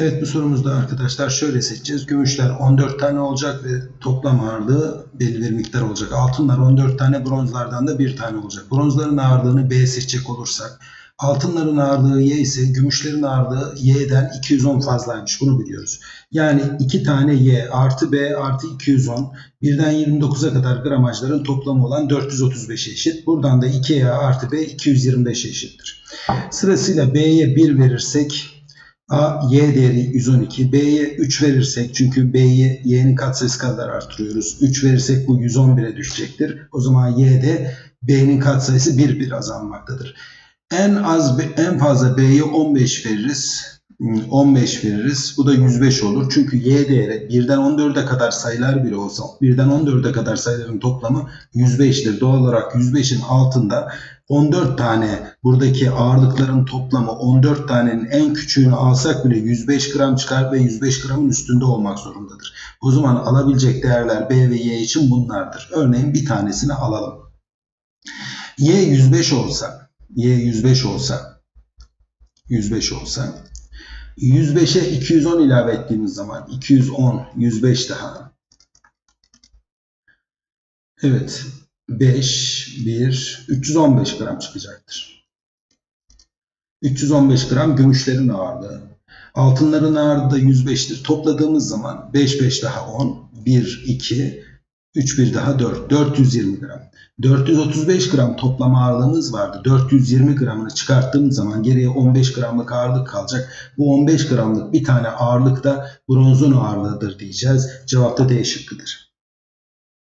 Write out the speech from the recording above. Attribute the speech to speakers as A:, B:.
A: Evet bu sorumuzda arkadaşlar şöyle seçeceğiz. Gümüşler 14 tane olacak ve toplam ağırlığı belli bir miktar olacak. Altınlar 14 tane, bronzlardan da 1 tane olacak. Bronzların ağırlığını B seçecek olursak, altınların ağırlığı Y ise gümüşlerin ağırlığı Y'den 210 fazlaymış. Bunu biliyoruz. Yani 2 tane Y artı B artı 210 birden 29'a kadar gramajların toplamı olan 435 eşit. Buradan da 2Y artı B 225 eşittir. Sırasıyla B'ye 1 verirsek A, Y değeri 112. B'ye 3 verirsek çünkü B'yi Y'nin katsayısı kadar artırıyoruz. 3 verirsek bu 111'e düşecektir. O zaman Y'de B'nin katsayısı 1 bir azalmaktadır. En az en fazla B'ye 15 veririz. 15 veririz. Bu da 105 olur. Çünkü Y değeri 1'den 14'e kadar sayılar bile olsa 1'den 14'e kadar sayıların toplamı 105'tir. Doğal olarak 105'in altında 14 tane buradaki ağırlıkların toplamı 14 tanenin en küçüğünü alsak bile 105 gram çıkar ve 105 gramın üstünde olmak zorundadır. O zaman alabilecek değerler B ve Y için bunlardır. Örneğin bir tanesini alalım. Y 105 olsa, Y 105 olsa, 105 olsa 105'e 210 ilave ettiğimiz zaman 210, 105 daha. Evet. 5, 1, 315 gram çıkacaktır. 315 gram gümüşlerin ağırlığı. Altınların ağırlığı da 105'tir. Topladığımız zaman 5, 5 daha 10, 1, 2, 3, 1 daha 4, 420 gram. 435 gram toplam ağırlığımız vardı. 420 gramını çıkarttığımız zaman geriye 15 gramlık ağırlık kalacak. Bu 15 gramlık bir tane ağırlık da bronzun ağırlığıdır diyeceğiz. Cevap da D.